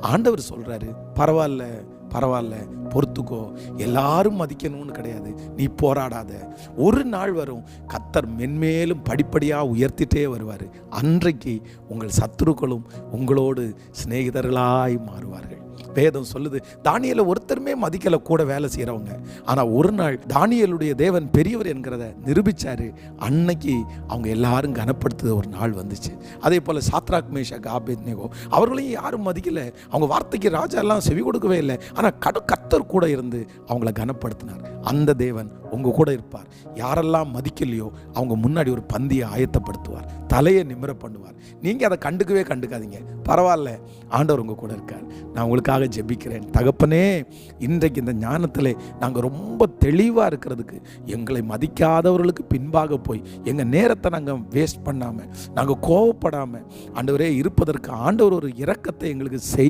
ஆண்டவர் சொல்கிறாரு பரவாயில்ல பரவாயில்ல பொறுத்துக்கோ. எல்லாரும் மதிக்கணும்னு கிடையாது. நீ போராடாத. ஒரு நாள் வரும் கத்தர் மென்மேலும் படிப்படியாக உயர்த்திட்டே வருவார். அன்றைக்கு உங்கள் சத்துருக்களும் உங்களோடு சிநேகிதர்களாய் மாறுவார்கள். வேதம் சொல்லுது. தானியலை ஒருத்தருமே மதிக்கலை கூட வேலை செய்கிறவங்க ஆனால் ஒரு நாள் தானியலுடைய தேவன் பெரியவர் என்கிறத நிரூபிச்சாரு. அன்னைக்கு அவங்க எல்லாரும் கனப்படுத்துத ஒரு நாள் வந்துச்சு. அதே போல் சாத்ராக் மேஷா காபேத்னேகோ அவர்களையும் யாரும் மதிக்கலை. அவங்க வார்த்தைக்கு ராஜா எல்லாம் செவி கொடுக்கவே இல்லை. ஆனால் கடு கத்தர் கூட இருந்து அவங்கள கனப்படுத்தினார். அந்த தேவன் உங்க கூட இருப்பார். யாரெல்லாம் மதிக்கலையோ அவங்க முன்னாடி ஒரு பந்தியை ஆயத்தப்படுத்துவார். தலையை நிமிர பண்ணுவார். நீங்கள் அதை கண்டுக்கவே கண்டுக்காதீங்க. பரவாயில்ல ஆண்டவர் உங்கள் கூட இருக்கார். நான் உங்களுக்காக ஜெபிக்கிறேன். தகப்பனே இன்றைக்கு இந்த ஞானத்தில் நாங்கள் ரொம்ப தெளிவாக இருக்கிறதுக்கு எங்களை மதிக்காதவர்களுக்கு பின்பாக போய் எங்கள் நேரத்தை நாங்கள் வேஸ்ட் பண்ணாமல் நாங்கள் கோவப்படாமல் ஆண்டவரே இருப்பதற்கு ஆண்டவர் ஒரு இரக்கத்தை எங்களுக்கு செய்